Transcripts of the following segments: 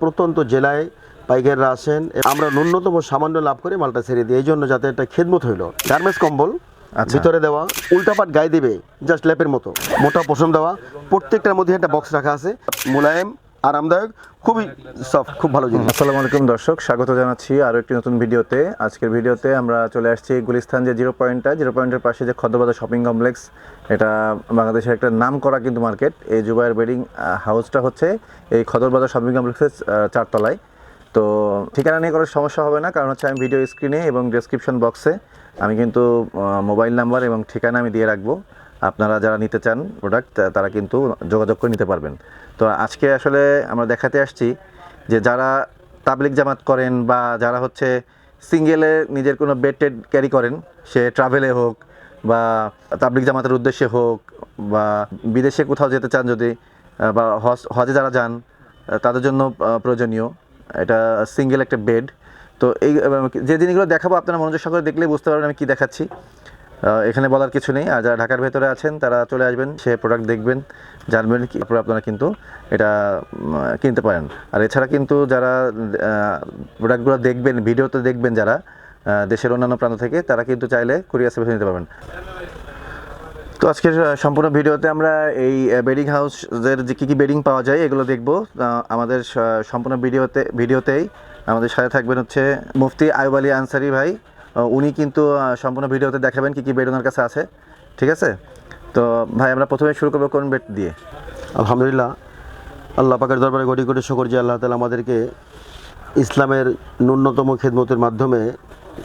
প্রত্যন্ত জেলায় পাইকাররা আসেন। আমরা ন্যূনতম সামান্য লাভ করে মালটা ছেড়ে দিই। এই জন্য যাতে একটা খেদমত হইল। গার্মেন্টস কম্বল আচ্ছা। ভিতরে দেওয়া উল্টাপাট গায়ে দেবে জাস্ট ল্যাপের মতো। মোটা পশম দেওয়া প্রত্যেকটার মধ্যে একটা বক্স রাখা আছে। মোলায়েম আরামদায়ক, খুবই সফট খুব ভালো জিনিস। আসসালামু আলাইকুম দর্শক, স্বাগত জানাচ্ছি আরও একটি নতুন ভিডিওতে। আজকের ভিডিওতে আমরা চলে আসছি গুলিস্তান যে জিরো পয়েন্টটা জিরো পয়েন্টের পাশে যে খদ্দবাজার শপিং কমপ্লেক্স এটা বাংলাদেশের একটা নাম করা কিন্তু মার্কেট এই জুবাইয়ের বেডিং হাউসটা হচ্ছে এই খদরবাজার শপিং কমপ্লেক্সের চারতলায়। তো ঠিকানা নিয়ে কোনো সমস্যা হবে না, কারণ হচ্ছে আমি ভিডিও স্ক্রিনে এবং ডেসক্রিপশন বক্সে আমি কিন্তু মোবাইল নাম্বার এবং ঠিকানা আমি দিয়ে রাখব। আপনারা যারা নিতে চান প্রোডাক্ট তারা কিন্তু যোগাযোগ করে নিতে পারবেন। তো আজকে আসলে আমরা দেখাতে আসছি যে যারা তাবলিক জামাত করেন বা যারা হচ্ছে সিঙ্গেলে নিজের কোনো বেড টেড ক্যারি করেন, সে ট্রাভেলে হোক বা তাবলিক জামাতের উদ্দেশ্যে হোক বা বিদেশে কোথাও যেতে চান যদি বা হজ, হজে যারা যান তাদের জন্য প্রয়োজনীয় এটা সিঙ্গেল একটা বেড তো এই যে জিনিসগুলো দেখাবো, আপনারা মনোযোগ সহকারে দেখলে বুঝতে পারবেন আমি কী দেখাচ্ছি। এখানে বলার কিছু নেই। আর যারা ঢাকার ভেতরে আছেন, তারা চলে আসবেন, সে প্রোডাক্ট দেখবেন, জানবেন তারপরে আপনারা কিন্তু এটা কিনতে পারেন। আর এছাড়া কিন্তু যারা প্রোডাক্টগুলো দেখবেন, ভিডিওতে দেখবেন যারা দেশের অন্যান্য প্রান্ত থেকে, তারা কিন্তু চাইলে কুরিয়ার সার্ভিস নিতে পারবেন। তো আজকের সম্পূর্ণ ভিডিওতে আমরা এই বেডিং হাউসের যে কী কী বেডিং পাওয়া যায়, এগুলো দেখব। আমাদের সম্পূর্ণ ভিডিওতে, ভিডিওতেই আমাদের সাথে থাকবেন হচ্ছে মুফতি আয়ুব আলী আনসারি ভাই। উনি কিন্তু সম্পূর্ণ ভিডিওতে দেখাবেন কী কী বেড ওনার কাছে আছে, ঠিক আছে? তো ভাই, আমরা প্রথমে শুরু করব কোন বেড দিয়ে? আলহামদুলিল্লাহ। আল্লাহ পাকের দরবারে কোটি কোটি শকর যে আল্লাহ তালা আমাদেরকে ইসলামের ন্যূনতম খেদমতের মাধ্যমে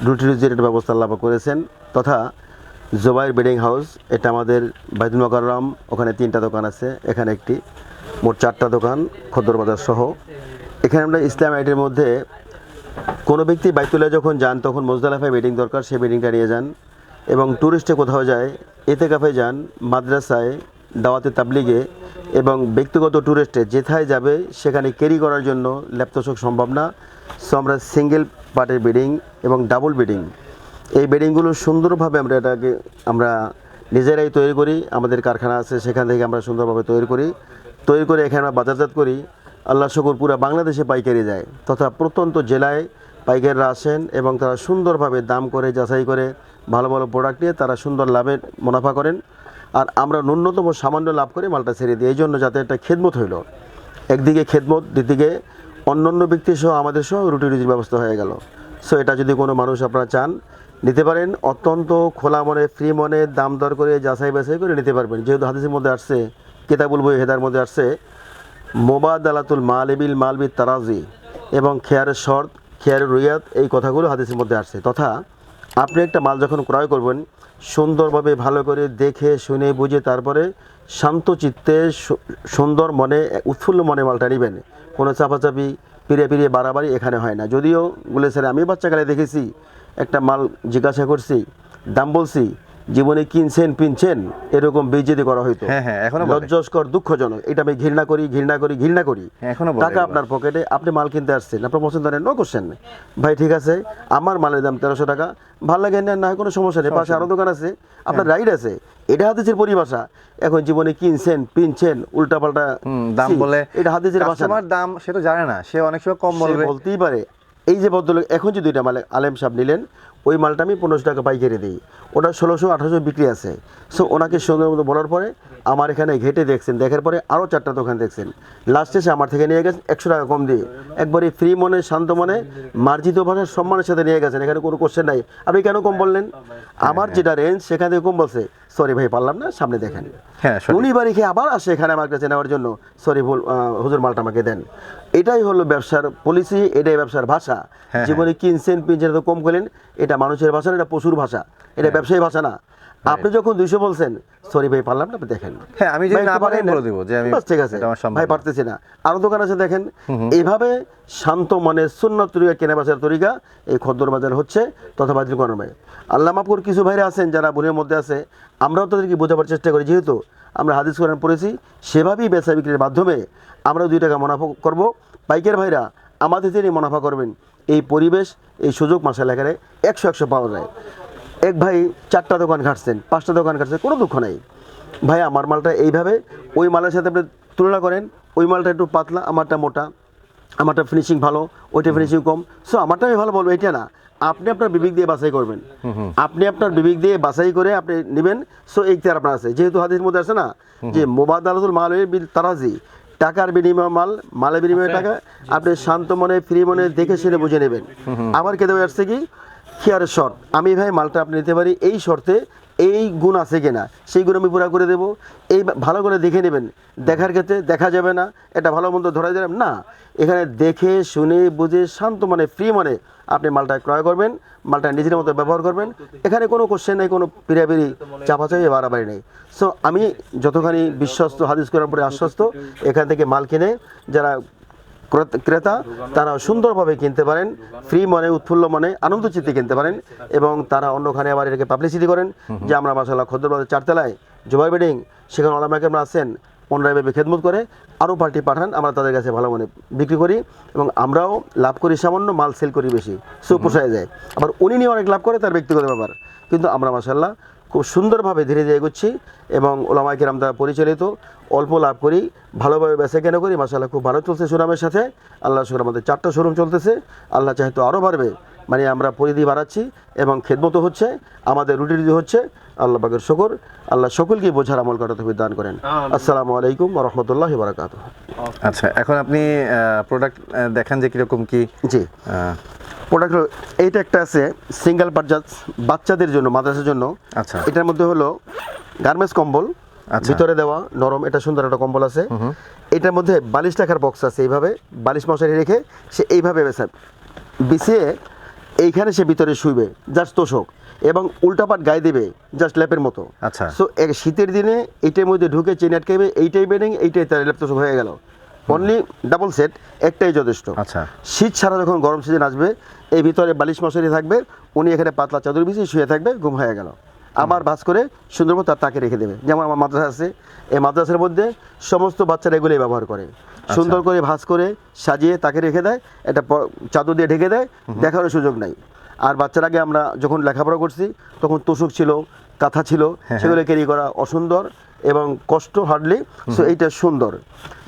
রুটি রুজির ব্যবস্থা আল্লাহ করেছেন, তথা জোবাইর বেডিং হাউস, এটা আমাদের বাইতুল মকাররম, ওখানে তিনটা দোকান আছে, এখানে একটি, মোট চারটা দোকান খদ্দর বাজার সহ। এখানে আমরা ইসলাম আইটের মধ্যে কোনো ব্যক্তি বাইতুল্লাহ যখন যান, তখন মোজদালাফায় বেডিং দরকার সেই বেডিংটা নিয়ে যান। এবং ট্যুরিস্টে কোথাও যায় এতে কাফে যান, মাদ্রাসায়, দাওয়াতে তাবলিগে এবং ব্যক্তিগত ট্যুরিস্টে যেথায় যাবে, সেখানে ক্যারি করার জন্য ল্যাপতোষক সম্ভব না। সো আমরা সিঙ্গেল পার্টের বেডিং এবং ডাবল বেডিং এই বেডিংগুলো সুন্দরভাবে আমরা এটাকে, আমরা নিজেরাই তৈরি করি। আমাদের কারখানা আছে, সেখান থেকে আমরা সুন্দরভাবে তৈরি করি। তৈরি করে এখানে আমরা বাজারজাত করি। আল্লাহ শকর পুরা বাংলাদেশে পাইকারি যায় তথা প্রত্যন্ত জেলায় পাইকাররা আসেন এবং তারা সুন্দরভাবে দাম করে, যাচাই করে ভালো ভালো প্রোডাক্ট নিয়ে তারা সুন্দর লাভের মুনাফা করেন। আর আমরা ন্যূনতম সামান্য লাভ করে মালটা ছেড়ে দিই। এই জন্য যাতে একটা খেদমত হইল। একদিকে খেদমত দ্বিদিকে অন্যান্য ব্যক্তি সহ আমাদের সহ রুটি রুজির ব্যবস্থা হয়ে গেল। সো এটা যদি কোনো মানুষ আপনারা চান, নিতে পারেন। অত্যন্ত খোলা মনে ফ্রি মনে, দাম দর করে, যাচাই বাছাই করে নিতে পারবেন। যেহেতু হাদিসের মধ্যে আসছে, কেতাবুল বই হেদার মধ্যে আসছে মোবাদ আলাতুল মালেবিল মালবি তারাজি এবং খেয়ারের শর্ত খেয়ারের রুইয়াত এই কথাগুলো হাদিসের মধ্যে আসছে। তথা আপনি একটা মাল যখন ক্রয় করবেন, সুন্দরভাবে ভালো করে দেখে, শুনে, বুঝে, তারপরে শান্ত চিত্তে সুন্দর মনে, উৎফুল্ল মনে মালটা নেবেন। কোনো চাপাচাপি পিড়ে পিড়ে বাড়াবাড়ি এখানে হয় না। যদিও বলেছেন, আমি বাচ্চাকালে দেখেছি, একটা মাল জিজ্ঞাসা করছি, দাম বলছি জীবনে কিনছেন পিনছেন এরকম বেজেদি করা হয়তো হ্যাঁ, হ্যাঁ, এখনও। লজ্জাস্কর দুঃখজনক। এটা আমি ঘৃণা করি ঘৃণা করি ঘৃণা করি। হ্যাঁ, এখনও টাকা আপনার পকেটে আপনি মাল কিনতে আসছেন। আপনার পছন্দ নেই নো কোশ্চেন ভাই ঠিক আছে আমার মালের দাম তেরোশো টাকা। ভালো লাগে না না কোনো সমস্যা নেই। পাশে আরও দোকান আছে আপনার হ্যাঁ। রাইড আছে। এটা হাদিসের পরিভাষা। এখন জীবনে কিনছেন পিনছেন উল্টাপাল্টা হুম, দাম বলে এটা হাদিসের ভাষা। কাস্টমার দাম সে তো জানে না। সে অনেক সময় কম বলবে। বলতেই পারে। এই যে ভদ্রলোক এখন যে দুইটা মাল আলেম সাহেব নিলেন ওই মালটা আমি পনেরোশো টাকা পাইকারি দিই। ওটা ষোলোশো, আঠারোশো বিক্রি আছে। সো ওনাকে সুন্দর মতো বলার পরে আমার এখানে ঘেটে দেখছেন। দেখার পরে আরও চারটা দোকান দেখছেন। লাস্টে সে আমার থেকে নিয়ে গেছেন একশো টাকা কম দিয়ে। একবারে ফ্রি মনে, শান্ত মনে, মার্জিত ভাষার সম্মানের সাথে নিয়ে গেছেন। এখানে কোনো কোশ্চেন নাই। আপনি কেন কম বললেন আমার যেটা রেঞ্জ সেখান থেকে কম বলছে সরি ভাই পারলাম না সামনে দেখেন। হ্যাঁ উনি বাড়ি খেয়ে আবার আসে এখানে আমার কাছে নেওয়ার জন্য। সরি ভুল হুজুর মালটা আমাকে দেন। এটাই হলো ব্যবসার পলিসি এটাই ব্যবসার ভাষা। হ্যাঁ, জীবনে কিনছেন পিনছেন তো কম করলেন এটা মানুষের ভাষা না এটা পশুর ভাষা। এটা হ্যাঁ। ব্যবসায়ী ভাষা না। আপনি যখন দুইশো বলছেন সরি ভাই পারলাম না আপনি দেখেন হ্যাঁ, আমি যদি না। পারি বলে দিব যে আমি- ঠিক আছে। ভাই পারতেছি না। আরও দোকান আছে দেখেন। এইভাবে শান্ত মনে সুন্নত তরিকা কেনা বেচার তরিকা এই খদ্দর বাজার হচ্ছে তথা বাতিল করার ভাই আল্লাহ মাপুর কিছু ভাইরা আছেন যারা বোনের মধ্যে আছে আমরাও তাদেরকে বোঝাবার চেষ্টা করি। যেহেতু আমরা হাদিস কোরআন পড়েছি সেভাবেই বেচা বিক্রির মাধ্যমে আমরা দুই টাকা মুনাফা করব। পাইকার ভাইরা আমাদের তিনি মুনাফা করবেন। এই পরিবেশ এই সুযোগ মাসা লেখারে একশো একশো পাওয়া যায়। এক ভাই চারটা দোকান ঘাটছেন পাঁচটা দোকান ঘাটছেন কোনো দুঃখ নাই। ভাই আমার মালটা এইভাবে ওই মালের সাথে আপনি তুলনা করেন ওই মালটা একটু পাতলা আমারটা মোটা আমারটা ফিনিশিং ভালো ওইটা ফিনিশিং কম। সো আমারটা আমি ভালো বলব এটা না। আপনি আপনার বিবেক দিয়ে বাছাই করবেন। আপনি আপনার বিবেক দিয়ে বাছাই করে আপনি নেবেন। সো এই আপনার আছে। যেহেতু হাদিস মধ্যে আছে না যে মোবাদ আলাদুল মাল বিল তারাজি টাকার বিনিময় মাল মালের বিনিময়ে টাকা আপনি শান্ত মনে ফ্রি মনে দেখে শুনে বুঝে নেবেন। আবার কেটে আসছে কি খেয়ারের শর্ট আমি ভাই মালটা আপনি নিতে পারি এই শর্তে এই গুণ আছে কিনা? সেই গুণ আমি পুরা করে দেবো। এই ভালো করে দেখে নেবেন। দেখার ক্ষেত্রে দেখা যাবে না। এটা ভালো মন্দ ধরা যাবে না। এখানে দেখে, শুনে, বুঝে, শান্ত মানে ফ্রি মানে আপনি মালটা ক্রয় করবেন। মালটা নিজের মতো ব্যবহার করবেন। এখানে কোনো কোশ্চেন নেই, কোনো পিড়াপিড়ি, চাপাচাপি, বাড়াবাড়ি নেই। সো আমি যতখানি বিশ্বস্ত, হাদিস করার পরে আশ্বস্ত, এখান থেকে মাল কিনে, যারা ক্রেত- তারা সুন্দরভাবে কিনতে পারেন ফ্রি মনে উৎফুল্ল মনে আনন্দ চিত্তে কিনতে পারেন এবং তারা অন্যখানে আবার এটাকে পাবলিসিটি করেন যে আমরা মাসাল্লাহ খদ্দরবাজার চারতলায় জুবাই বেডিং সেখানে ওলামাকে আছেন অন্যায়ভাবে খেদমত করে আরও পার্টি পাঠান আমরা তাদের কাছে ভালো মনে বিক্রি করি এবং আমরাও লাভ করি সামান্য মাল সেল করি বেশি সো পোষায় যায়। আবার উনি নিয়ে অনেক লাভ করে তার ব্যক্তিগত ব্যাপার কিন্তু আমরা মাসাল্লাহ খুব সুন্দরভাবে ধীরে ধীরে এগোচ্ছি এবং ওলামাই কিরাম দ্বারা পরিচালিত, অল্প লাভ করি, ভালোভাবে বেচা কেন করি মাসাল্লাহ খুব ভালো চলছে সুনামের সাথে। আল্লাহ শুক্র আমাদের চারটা শোরুম চলতেছে। আল্লাহ চাহে তো আরও বাড়বে। মানে আমরা পরিধি বাড়াচ্ছি এবং খেদমতো হচ্ছে আমাদের রুটি রুটি হচ্ছে আল্লাহ পাকের শকর আল্লাহ সকলকে বোঝার আমল করাতে হবে দান করেন। আসসালামু আলাইকুম রহমতুল্লাহ বারাকাত আচ্ছা এখন আপনি প্রোডাক্ট দেখেন যে কীরকম কি? জি। প্রোডাক্ট এইটা একটা আছে সিঙ্গেল পারচাস বাচ্চাদের জন্য মাদ্রাসার জন্য। আচ্ছা। এটার মধ্যে হলো গার্মেন্টস কম্বল আচ্ছা। ভিতরে দেওয়া নরম এটা সুন্দর একটা কম্বল আছে। এটার মধ্যে বালিশ রাখার বক্স আছে এইভাবে বালিশ মশারি রেখে সে এইভাবে বেসা বিছিয়ে এইখানে সে ভিতরে শুইবে জাস্ট তোষক। এবং উল্টাপাট গায়ে দেবে জাস্ট ল্যাপের মতো। আচ্ছা। সো শীতের দিনে এইটার মধ্যে ঢুকে চেন আটকাবে এইটাই বেডিং এইটাই তার ল্যাপ তোষক হয়ে গেল। অনলি ডাবল সেট একটাই যথেষ্ট। আচ্ছা। শীত ছাড়া যখন গরম সিজন আসবে এই ভিতরে বালিশ মশারি থাকবে উনি এখানে পাতলা চাদর বিছিয়ে শুয়ে থাকবে ঘুম হয়ে গেল। আবার ভাস করে সুন্দরবন তার তাকে রেখে দেবে। যেমন আমার মাদ্রাসা আছে এই মাদ্রাসার মধ্যে সমস্ত বাচ্চারা এগুলোই ব্যবহার করে। সুন্দর করে ভাস করে সাজিয়ে তাকে রেখে দেয় এটা চাদর দিয়ে ঢেকে দেয় দেখারও সুযোগ নাই। আর বাচ্চার আগে আমরা যখন লেখাপড়া করছি তখন তোষক ছিল কাঁথা ছিল সেগুলো ক্যারি করা অসুন্দর। এবং কষ্ট হার্ডলি সো এইটা সুন্দর।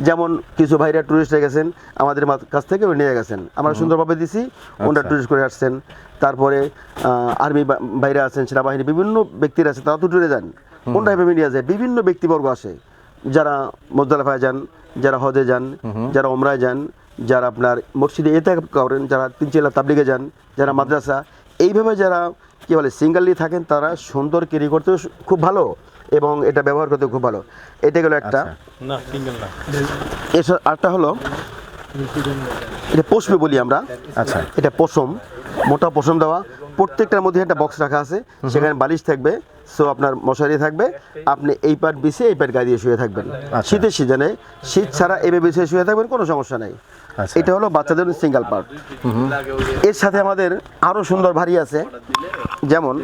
যেমন কিছু ভাইরা টুরিস্ট গেছেন আমাদের কাছ থেকে নিয়ে গেছেন। আমরা সুন্দরভাবে দিছি ওনারা আচ্ছা। টুরিস্ট করে আসছেন। তারপরে আর্মি বাইরে আছেন সেনাবাহিনী বিভিন্ন ব্যক্তিরা আছে তারা তো টুরে যান। ওনারা এভাবে নিয়ে যায়? বিভিন্ন ব্যক্তিবর্গ আসে। যারা মোদ্দালাফায় যান যারা হজে যান যারা ওমরায় যান যারা আপনার মসজিদে এতে করেন যারা তিন চিল্লা তাবলিগে যান যারা মাদ্রাসা এইভাবে যারা কী বলে সিঙ্গেললি থাকেন তারা সুন্দর ক্যারি করতে খুব ভালো। এবং এটা ব্যবহার করতে খুব ভালো। এটা গেলো একটা। আচ্ছা। এছাড়া আরেকটা হলো এটা পশমে বলি আমরা। আচ্ছা। এটা পশম মোটা পশম দেওয়া। প্রত্যেকটার মধ্যে একটা বক্স রাখা আছে। সেখানে বালিশ থাকবে। সো আপনার মশারি থাকবে। আপনি এই পাট বিছিয়ে এই পাট গায়ে দিয়ে শুয়ে থাকবেন। আচ্ছা। শীতের সিজনে শীত ছাড়া এভাবে বিছিয়ে শুয়ে থাকবেন কোনো সমস্যা নেই। এটা হলো বাচ্চাদের সিঙ্গেল পার্ট এর সাথে আমাদের আরও সুন্দর ভারী আছে। যেমন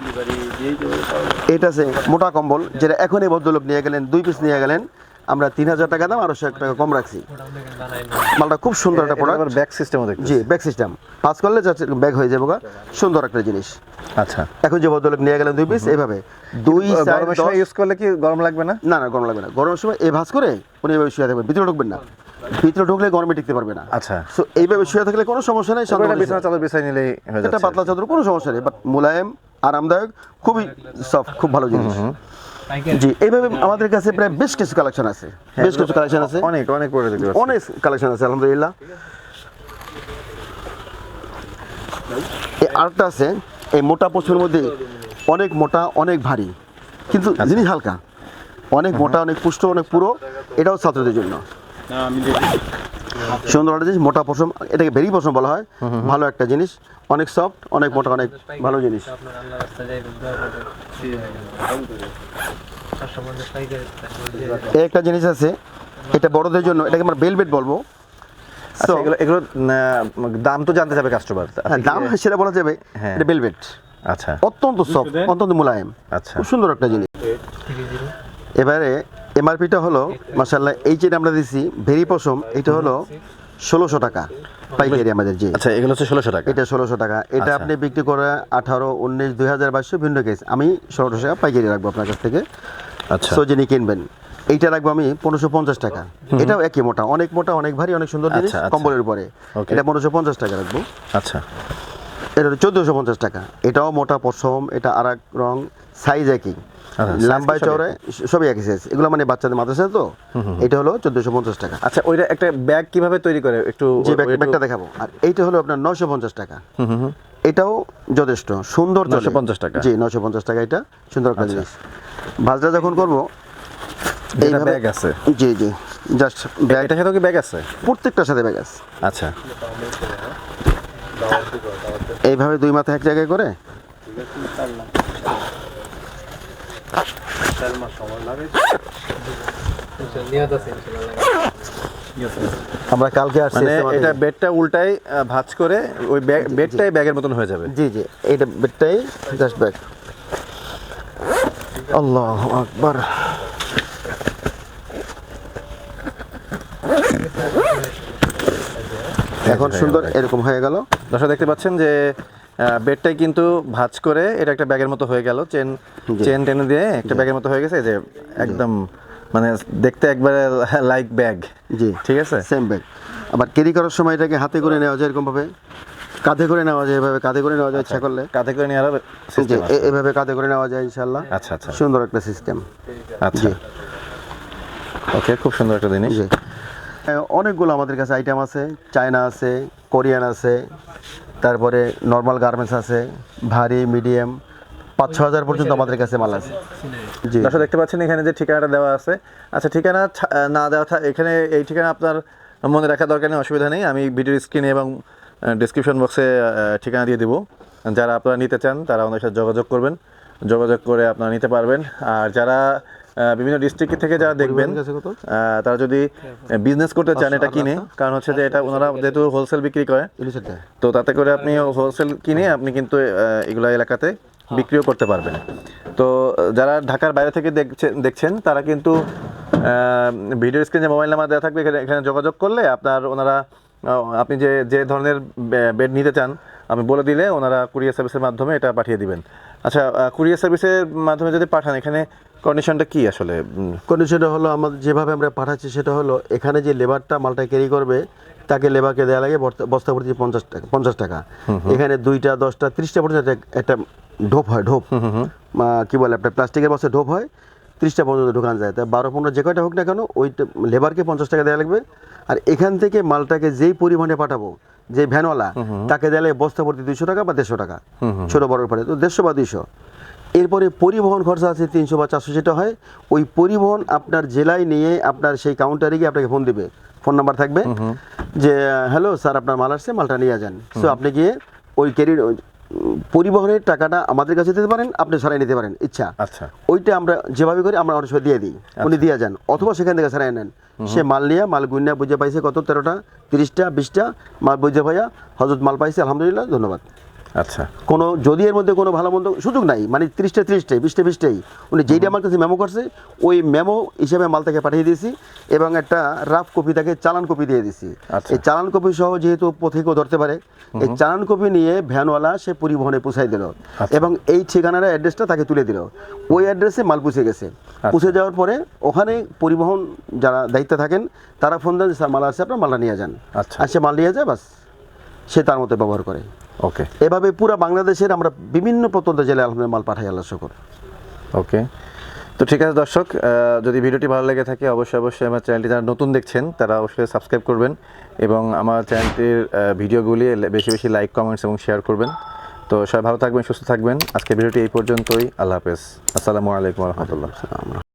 এটা আছে মোটা কম্বল যেটা এখন এই ভদ্রলোক নিয়ে গেলেন দুই পিস নিয়ে গেলেন। আমরা তিন হাজার টাকা দাম আরও টাকা কম রাখছি। মালটা খুব সুন্দর একটা প্রোডাক্ট ব্যাক সিস্টেমও দেখতে জি ব্যাগ সিস্টেম পাস করলে যাচ্ছে ব্যাগ হয়ে যাবে। সুন্দর একটা জিনিস। আচ্ছা। এখন যে ভদ্রলোক নিয়ে গেলেন দুই পিস এইভাবে দুই গরমের সময় ইউজ করলে কি গরম লাগবে না? না না গরম লাগবে না। গরমের সময় এই ভাজ করে উনি এইভাবে শুয়ে থাকবেন ভিতরে ঢুকবেন না। ভিতরে ঢুকলে গরমে টিকতে পারবে না। আচ্ছা। সো এইভাবে শুয়ে থাকলে কোনো সমস্যা নেই বিছানা চাদর বিছাই হয়ে এটা যাচ্ছে। পাতলা চাদর কোনো সমস্যা নেই বাট মোলায়েম আরামদায়ক খুবই সফট খুব ভালো জিনিস। জি এইভাবে আমাদের কাছে প্রায় বেশ কিছু কালেকশন আছে। বেশ কিছু কালেকশন আছে। অনেক অনেক অনেক কালেকশন আছে আলহামদুলিল্লাহ। এই আরেকটা আছে এই মোটা পশুর মধ্যে অনেক মোটা অনেক ভারী। কিন্তু জিনিস হালকা। অনেক মোটা অনেক পুষ্ট অনেক পুরো এটাও ছাত্রদের জন্য। সুন্দর একটা জিনিস মোটা পশম এটাকে ভেরি পশম বলা হয়। ভালো একটা জিনিস অনেক সফট অনেক মোটা অনেক ভালো জিনিস। একটা জিনিস আছে এটা বড়দের জন্য এটাকে আমরা বেলভেট বলব। আচ্ছা এগুলো এগুলো দাম তো জানতে যাবে কাস্টমার হ্যাঁ, দাম সেটা বলা যাবে হ্যাঁ। এটা বেলভেট আচ্ছা। অত্যন্ত সফট অত্যন্ত মোলায়েম। আচ্ছা। খুব সুন্দর একটা জিনিস। এবারে এমআরপিটা হলো মাসাল্লাহ এই যেটা আমরা দিছি ভেরি পশম এটা হলো ষোলোশো টাকা পাইকারি আমাদের যে আচ্ছা এগুলো হচ্ছে ষোলোশো টাকা? এটা ষোলোশো টাকা। এটা আচ্ছা। আপনি বিক্রি করে আঠারো উনিশ দুই হাজার বাইশশো ভিন্ন কেস আমি ষোলোশো টাকা পাইকারি রাখব আপনার কাছ থেকে। আচ্ছা। সো যিনি কিনবেন এইটা রাখব আমি পনেরোশো পঞ্চাশ টাকা। এটাও একই মোটা অনেক মোটা অনেক ভারী অনেক সুন্দর জিনিস আচ্ছা, আচ্ছা। কম্বলের উপরে। এটা পনেরোশো পঞ্চাশ টাকা রাখব। আচ্ছা। এটা হলো চোদ্দোশো পঞ্চাশ টাকা। এটাও মোটা পশম এটা আর এক রং সাইজ একই। আচ্ছা, লম্বায় সবই? চওড়ায় সবই একই সাইজ এগুলো মানে বাচ্চাদের মাদ্রাসা তো? এটা হলো চোদ্দোশো পঞ্চাশ টাকা। আচ্ছা ওইটা একটা ব্যাগ কীভাবে তৈরি করে? একটু যে ব্যাগ- ব্যাগটা দেখাবো। আর এইটা হলো আপনার নশো পঞ্চাশ টাকা। এটাও যথেষ্ট। সুন্দর চলে। 950 টাকা। জি নশো পঞ্চাশ টাকা এটা। সুন্দর একটা জিনিস। ভাজটা যখন করব ব্যাগ আছে। জি জি। জাস্ট ব্যাগ এটার সাথে কি ব্যাগ আছে? প্রত্যেকটার সাথে ব্যাগ আছে। আচ্ছা। এইভাবে দুই মাথা এক জায়গায় করে? আমরা কালকে আসছি মানে এটা বেডটা উল্টাই ভাঁজ করে ওই বেডটাই ব্যাগের মতন হয়ে যাবে। জি জি এইটা বেডটাই জাস্ট ব্যাগ আল্লাহ আকবার। এখন সুন্দর এরকম হয়ে গেল। দর্শক দেখতে পাচ্ছেন যে বেডটাই কিন্তু ভাঁজ করে এটা একটা ব্যাগের মতো হয়ে গেল। চেন চেন টেনে দিয়ে একটা ব্যাগের মতো হয়ে গেছে যে একদম মানে দেখতে একবারে লাইক ব্যাগ জি। ঠিক আছে? সেম ব্যাগ আবার ক্যারি করার সময় এটাকে হাতে করে নেওয়া যায় এরকম ভাবে কাঁধে করে নেওয়া যায় এভাবে কাঁধে করে নেওয়া যায় ইচ্ছা করলে। কাঁধে করে নেওয়া। এ- এভাবে কাঁধে করে নেওয়া যায় ইনশাল্লাহ আচ্ছা আচ্ছা। সুন্দর একটা সিস্টেম আচ্ছা। ওকে খুব সুন্দর একটা জিনিস। অনেকগুলো আমাদের কাছে আইটেম আছে। চায়না আছে কোরিয়ান আছে, তারপরে নর্মাল গার্মেন্টস আছে, ভারী মিডিয়াম পাঁচ ছ হাজার পর্যন্ত আমাদের কাছে মাল আছে। জি। দর্শক, দেখতে পাচ্ছেন, এখানে যে ঠিকানাটা দেওয়া আছে। আচ্ছা ঠিকানা না দেওয়া এখানে এই ঠিকানা আপনার মনে রাখা দরকার নেই, অসুবিধা নেই। আমি ভিডিওর স্ক্রিনে এবং ডিসক্রিপশন বক্সে ঠিকানা দিয়ে দিব। যারা আপনারা নিতে চান, তারা আমাদের সাথে যোগাযোগ করবেন। যোগাযোগ করে আপনারা নিতে পারবেন। আর যারা বিভিন্ন ডিস্ট্রিক্ট থেকে যারা দেখবেন তারা যদি বিজনেস করতে চান এটা কিনে কারণ হচ্ছে যে এটা ওনারা যেহেতু হোলসেল বিক্রি করে? তো তাতে করে আপনি হোলসেল কিনে আপনি কিন্তু এগুলা এলাকাতে বিক্রিও করতে পারবেন। তো যারা ঢাকার বাইরে থেকে দেখছেন দেখছেন তারা কিন্তু ভিডিও স্ক্রিনে মোবাইল নাম্বার দেওয়া থাকবে এখানে এখানে যোগাযোগ করলে আপনার ওনারা আপনি যে যে ধরনের বেড নিতে চান আমি বলে দিলে ওনারা কুরিয়ার সার্ভিসের মাধ্যমে এটা পাঠিয়ে দিবেন। আচ্ছা কুরিয়ার সার্ভিসের মাধ্যমে যদি পাঠান এখানে কন্ডিশনটা কি আসলে? কন্ডিশনটা হলো আমাদের যেভাবে আমরা পাঠাচ্ছি সেটা হলো এখানে যে লেবারটা মালটা ক্যারি করবে তাকে লেবারকে দেওয়া লাগে বস্তা- প্রতি পঞ্চাশ টাকা পঞ্চাশ টাকা। এখানে দুইটা দশটা ত্রিশটা পর্যন্ত একটা- ঢোপ হয় ঢোপ। কি বলে একটা প্লাস্টিকের বস্তা ঢোপ হয় ত্রিশটা পর্যন্ত ঢোকান যায়। তাই বারো পনেরো যে কয়টা হোক না কেন ওই লেবারকে পঞ্চাশ টাকা দেওয়া লাগবে। আর এখান থেকে মালটাকে যেই পরিমাণে পাঠাবো যে ভ্যানওয়ালা তাকে দেয় লাগে বস্তা প্রতি দুইশো টাকা বা দেড়শো টাকা ছোট বড় পরে। তো দেড়শো বা দুইশো। এরপরে পরিবহন খরচা আছে তিনশো বা চারশো যেটা হয় ওই পরিবহন আপনার জেলায় নিয়ে আপনার সেই কাউন্টারে গিয়ে আপনাকে ফোন দেবে। ফোন নাম্বার থাকবে যে হ্যালো স্যার আপনার মাল আসছে মালটা নিয়ে যান। সো আপনি গিয়ে ওই ক্যারি পরিবহনের টাকাটা আমাদের কাছে দিতে পারেন আপনি সারাই নিতে পারেন। ইচ্ছা। আচ্ছা। ওইটা আমরা যেভাবে করি আমরা অনেক সময় দিয়ে দিই। উনি দিয়ে যান। অথবা সেখান থেকে সারাই নেন। সে মাল নিয়ে মাল গুনিয়া বুঝে পাইছে কত তেরোটা তিরিশটা বিশটা মাল বুঝে ভাইয়া হজরত মাল পাইছে আলহামদুলিল্লাহ ধন্যবাদ। আচ্ছা। কোনো যদি এর মধ্যে কোনো ভালো মন্দ সুযোগ নাই মানে তিরিশটা তিরিশটাই বিশটা বিশটাই উনি যেইটা আমার কাছে মেমো করছে ওই মেমো হিসেবে মাল তাকে পাঠিয়ে দিয়েছি এবং একটা রাফ কপি তাকে চালান কপি দিয়ে দিয়েছি। আচ্ছা। এই চালান কপি সহ যেহেতু পথে কেউ ধরতে পারে এই চালান কপি নিয়ে ভ্যানওয়ালা সে পরিবহনে পৌঁছাই দিল এবং এই ঠিকানার অ্যাড্রেসটা তাকে তুলে দিল। ওই অ্যাড্রেসে মাল পুষে গেছে। পুষে যাওয়ার পরে ওখানে পরিবহন যারা দায়িত্বে থাকেন তারা ফোন দেন যে, স্যার মাল আছে আপনার মালটা নিয়ে যান। আচ্ছা। সে মাল নিয়ে যায় বাস। সে তার মতো ব্যবহার করে। ওকে এভাবে পুরো বাংলাদেশের আমরা বিভিন্ন প্রত্যন্ত জেলায় আলহামদুলিল্লাহ মাল পাঠাই আল্লাহ শকর। ওকে তো ঠিক আছে দর্শক যদি ভিডিওটি ভালো লেগে থাকে অবশ্যই অবশ্যই আমার চ্যানেলটি যারা নতুন দেখছেন তারা অবশ্যই সাবস্ক্রাইব করবেন এবং আমার চ্যানেলটির ভিডিওগুলি বেশি বেশি লাইক কমেন্টস এবং শেয়ার করবেন। তো সবাই ভালো থাকবেন সুস্থ থাকবেন। আজকে ভিডিওটি এই পর্যন্তই। আল্লাহ হাফেজ। আসসালামু আলাইকুম রহমতুল্লাহ।